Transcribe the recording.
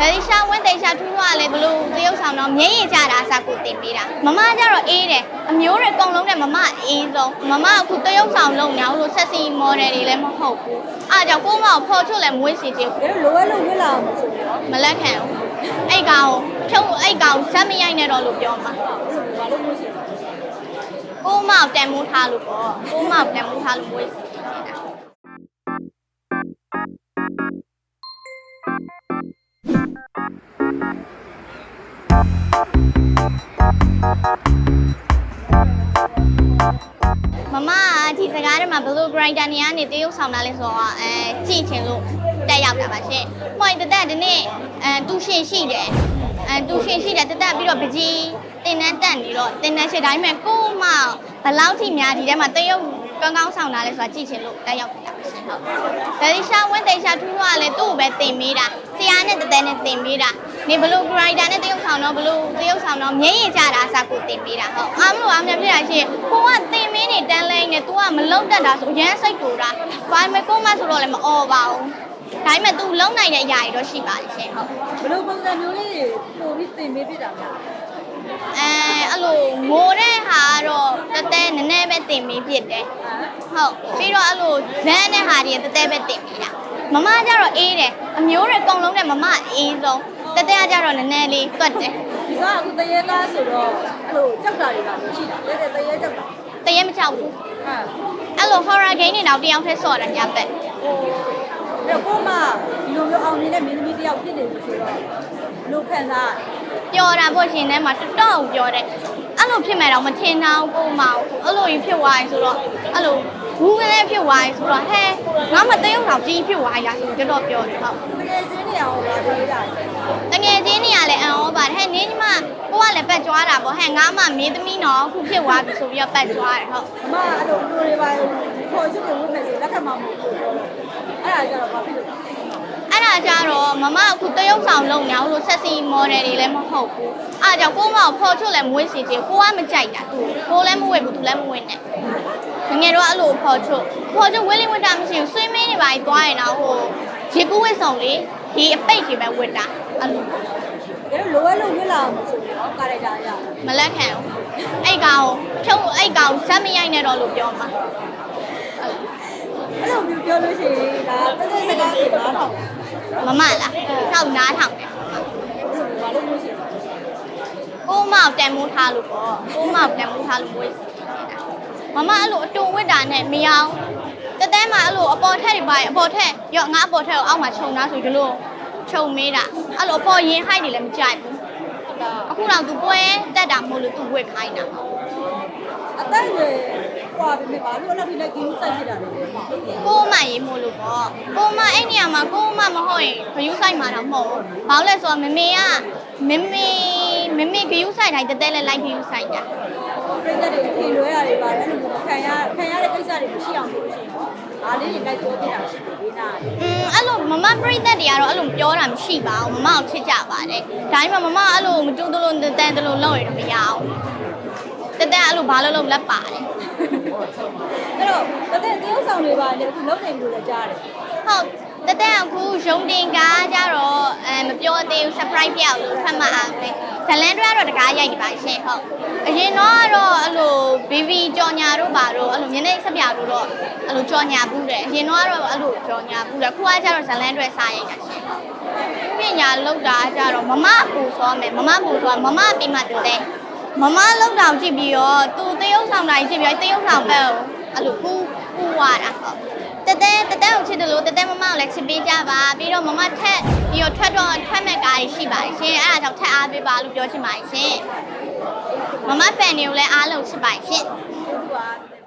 ဒါဒီရှာဝင်းတေရှာထူးထွားလည်းဘလို့တရုပ်ဆောင်တော့မျက်ရည်ကျတာအစားကိုတင်ပေးတာမမကျတော့အေးတယ်အမျိုးတွေအကုန်လုံးနဲ့မမအေးဆုံးမမအခုတရုပ်ဆောင်လုံးညာလို့ဆက်စီမော်ဒယ်တွေလည်းမဟုတ်ဘူးအားကြောင့်ကိုမကိုဖော်ချွတ်လည်းမွေးစီချင်ဒါလိုအပ်လို့ဝင်လာအောင်ဆိုပြီးတော့မလက်ခံဘူးအဲ့ကောင်ဖြုံအဲ့ကောင်ဇက်မရိုက်နဲ့တော့လို့ပြောမှာဘာလို့မရှိလဲကိုမောက်တန်မိုးထားလို့ပေါ့ကိုမောက်တန်မိုးထားလို့မွေးစီချင်တာ မမကဒီစကားထဲမှာ blue grinder နေရာနေတရုပ်ဆောင်တာလဲဆိုတော့အဲကြည့်ချင်လို့တက်ရောက်တာပါရှင်။မှိုင်တက်တက်ဒီနေ့အဲတူရှင်ရှိတယ်။အဲတူရှင်ရှိတယ်တက်တက်ပြီးတော့ပကြီးတင်တန်းတက်နေတော့တင်တန်းရှိတိုင်းမဲ့ကို့မဘယ်လောက်ထိများဒီထဲမှာတရုပ်ကောင်းကောင်းဆောင်တာလဲဆိုတာကြည့်ချင်လို့တက်ရောက်တာပါရှင်။ဟုတ်။ဒါဒီရှာဝင်းတေရှာထူးထွားလဲသူ့ကိုပဲတင်ပေးတာ။ဆရာနဲ့တက်တက်နဲ့တင်ပေးတာ။ နေ blue grinder နဲ့တရုပ်ဆောင်တော့ blue တရုပ်ဆောင်တော့မျက်ရည်ကျတာအစားကိုတင်ပေးတာဟုတ်အားမလို့အားမဖြစ်တာရှင်ကိုကတင်မင်းနေတန်းလိမ့်နေ तू ကမလုံတတ်တာဆိုရမ်းစိတ်တူတာဘာမှကိုမဆိုတော့လည်းမအော်ပါဘူးဒါပေမဲ့ तू လုံနိုင်တဲ့အရာတွေတော့ရှိပါတယ်ရှင်ဟုတ်ဘယ်လိုပုံစံမျိုးလေးတွေပို့ပြီးတင်ပေးပြတာများအဲအဲ့လိုငိုတဲ့ဟာကတော့တတဲနည်းနည်းပဲတင်မင်းဖြစ်တယ်ဟမ်ဟုတ်ပြီးတော့အဲ့လိုဗန်းတဲ့ဟာတွေတတဲပဲတင်ပေးတာ မမကျတော့အေးတယ်အမျိုးတွေအကုန်လုံးနဲ့မမအေးဆုံးတတဲကကျတော့နည်းနည်းလေးတွတ်တယ်ဒီကအခုတရေသားဆိုတော့အဲ့လိုကြောက်တာတွေကမရှိတာတဲ့တဲ့တရေကြောက်တာတရဲမချောက်ဘူးဟမ်အဲ့လို horror game တွေတော့တယောက်တည်းဆော့တာညပက်ဟိုအဲ့ကိုမဒီလိုမျိုးအောင်နေတဲ့မင်းသမီးတယောက်ဖြစ်နေပြီဆိုတော့လို့ခံစားပျော်တာပေါ့ရှင်ထဲမှာတော်တော်ပျော်တယ်အဲ့လိုဖြစ်မယ်တော့မထင်တော့ကိုမအောင်အဲ့လိုကြီးဖြစ်သွားရင်ဆိုတော့အဲ့လို ဘူးကလေးဖြစ်သွားရင်ဆိုတော့ဟဲငါမသိအောင်တော့ကြီးဖြစ်သွားရဆိုတော်တော်ပျော်တယ်ဟုတ်တရေချင်းနေအောင်ပါပြောရတယ်တငယ်ချင်းတွေကလည်းအံ့ဩပါတယ်ဟဲ့နင်းညီမကိုကလည်းပတ်ကြွားတာပေါ့ဟဲ့ငါမှမင်းသမီးနော်အခုဖြစ်သွားပြီဆိုပြီးတော့ပတ်ကြွားတယ်ဟုတ်အမအဲ့လိုလူတွေပါခေါ်ချစ်ကိုဝင်မယ်ဆိုလက်ခံမှာမဟုတ်ဘူးအဲ့ဒါကြတော့ဘာဖြစ်လို့ အဲ့ဒါကြတော့မမအခုတရုပ်ဆောင်လုံညာလို့ဆက်စီမော်ဒယ်တွေလည်းမဟုတ်ဘူးအားကြောင့်ကိုမကိုဖော်ချွတ်လည်းမွေးစီချင်ကိုကမကြိုက်တာသူကိုလည်းမဝဲဘူးသူလည်းမဝဲနဲ့ငငယ်တော့အဲ့လိုဖော်ချုပ်ဖော်ချုပ်ဝင်းလေးဝတ်တာမရှိဘူးဆွေးမင်းတွေပါသွားရင်တော့ဟိုရေကူးဝတ်ဆောင်လေးဒီအပိတ်တွေပဲဝတ်တာအဲ့လိုဒါလိုအပ်လို့ဝင်လာအောင်ဆိုပြီးတော့ကာရိုက်တာရမလက်ခံဘူးအဲ့ကောင်ဖြုံအဲ့ကောင်ဇက်မရိုက်နဲ့တော့လို့ပြောမှာအဲ့လိုမျိုးပြောလို့ရှိရင်ဒါတက်တဲ့စကားတွေနားထောင် မမလားထောက်နားထောင်တယ်ဘာလို့မျိုးရှိလဲကိုမောက်တန်မိုးထားလို့ပေါ့ကိုမောက်တန်မိုးထားလို့မွေးစီနေတာမမအဲ့လိုအတူဝတ်တာနဲ့မရအောင်တတဲမှာအဲ့လိုအပေါ်ထက်တွေပါရင်အပေါ်ထက်ရော့ငါအပေါ်ထက်ကိုအောက်မှာခြုံသားဆိုဒီလိုခြုံမေးတာအဲ့လိုအပေါ်ရင်ဟိုက်နေလည်းမကြိုက်ဘူးဒါ အခုတော့သူပွဲတက်တာမဟုတ်လို့သူဝက်ခိုင်းတာအသက်အရွယ်ဟွာပြီဘာလို့အဲ့လိုဒီလက်ကြီးစိုက်ဖြစ်တာလဲကိုမရေးမို့လို့ပေါ့ကိုမအဲ့နေရာမှာကိုမမဟုတ်ရင်ဂယူးဆိုင်မှာတော့မဟုတ်ဘူးဘာလို့လဲဆိုတော့မမေကမမေမမေဂယူးဆိုင်တိုင်းတက်တက်လဲလိုက်ဂယူးဆိုင်တာပြိတ္တတွေထေလွဲတာတွေပါအဲ့လိုမျိုးခံရခံရတဲ့ကိစ္စတွေမရှိအောင်ဆိုလို့ရှိရင်တော့အားလေးတွေလိုက်ပြောပြတာရှိတယ်ဒီနာလေးอืมအဲ့လို မမပြိသက်တွေကတော့အဲ့လိုပြောတာမရှိပါဘူးမမကိုချစ်ကြပါတယ်ဒါပေမဲ့မမအဲ့လိုမတူးတလို့တက်တက်တလို့လုပ်ရတော့မရအောင်တက်တက်အဲ့လိုဘာလို့လုပ်လက်ပါတယ်အဲ့တော့တက်တဲ့တရုပ်ဆောင်တွေပါလေအခုလုံးနေပြီလို့လည်းကြားတယ်ဟုတ်တက်တက်အခုရုံတင်ကားကြတော့အဲမပြောသေးဘူး surprise ပြအောင်လို့ဖတ်မှအောင်လေ ဇလန်တွေကတော့တကားရိုက်နေပါရှင်ဟုတ်အရင်တော့ကတော့အဲ့လို baby ကြော်ညာတို့ပါတော့အဲ့လိုမျက်နှာဆက်ပြတို့တော့အဲ့လိုကြော်ညာဘူးတယ်အရင်တော့ကတော့အဲ့လိုကြော်ညာဘူးတယ်ခုကကျတော့ဇလန်တွေစားရိုက်တာရှင်ပညာလောက်တာကြတော့မမပူစောမယ်မမပူစောမမပြီးမှတူတယ်မမလောက်တာကိုကြည့်ပြီးတော့သူတရုပ်ဆောင်တိုင်းကြည့်ပြီးတော့တရုပ်ဆောင်ဘက်ကိုအဲ့လိုပူပူရတာဟုတ် တတဲတတဲကိုချစ်တယ်လို့တတဲမမကိုလည်းချစ်ပေးကြပါပြီးတော့မမထက်ပြီးတော့ထွက်တော့ထွက်မဲ့ကားကြီးရှိပါတယ်ရှင်အဲ့ဒါကြောင့်ထက်အားပေးပါလို့ပြောချင်ပါတယ်ရှင်မမဖန်တွေကိုလည်းအားလုံးချစ်ပါတယ်ရှင်သူက